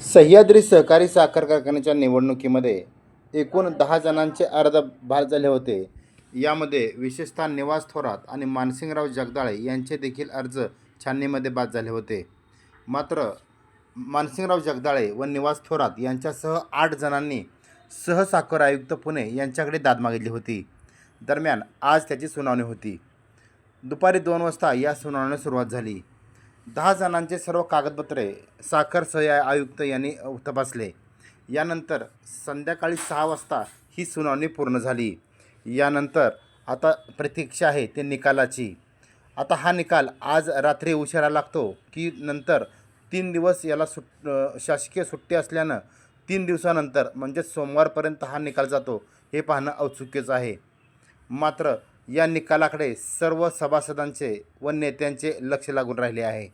सह्याद्री सहकारी साखर कारखान्याच्या निवडणुकीमध्ये एकूण दहा जणांचे अर्ज बाद झाले होते. यामध्ये विशेषतः निवास थोरात आणि मानसिंगराव जगदाळे यांचे देखील अर्ज छाननीमध्ये बाद झाले होते. मात्र मानसिंगराव जगदाळे व निवास थोरात यांच्यासह आठ जणांनी सहसाखर आयुक्त पुणे यांच्याकडे दाद मागितली होती. दरम्यान आज त्याची सुनावणी होती. दुपारी दोन वाजता या सुनावणीला सुरुवात झाली. दहा जणांचे सर्व कागदपत्रे साखर सह आयुक्त यांनी तपासले. यानंतर संध्याकाळी सहा वाजता ही सुनावणी पूर्ण झाली. यानंतर आता प्रतीक्षा आहे ते निकालाची. आता हा निकाल आज रात्री उशिरा लागतो की नंतर तीन दिवस याला सुट शासकीय सुट्टी असल्यानं तीन दिवसानंतर म्हणजे सोमवारपर्यंत हा निकाल जातो हे पाहणं औत्सुक्याचं आहे. मात्र या निकालाकडे सर्व सभासदांचे व नेत्यांचे लक्ष लागून राहिले आहे.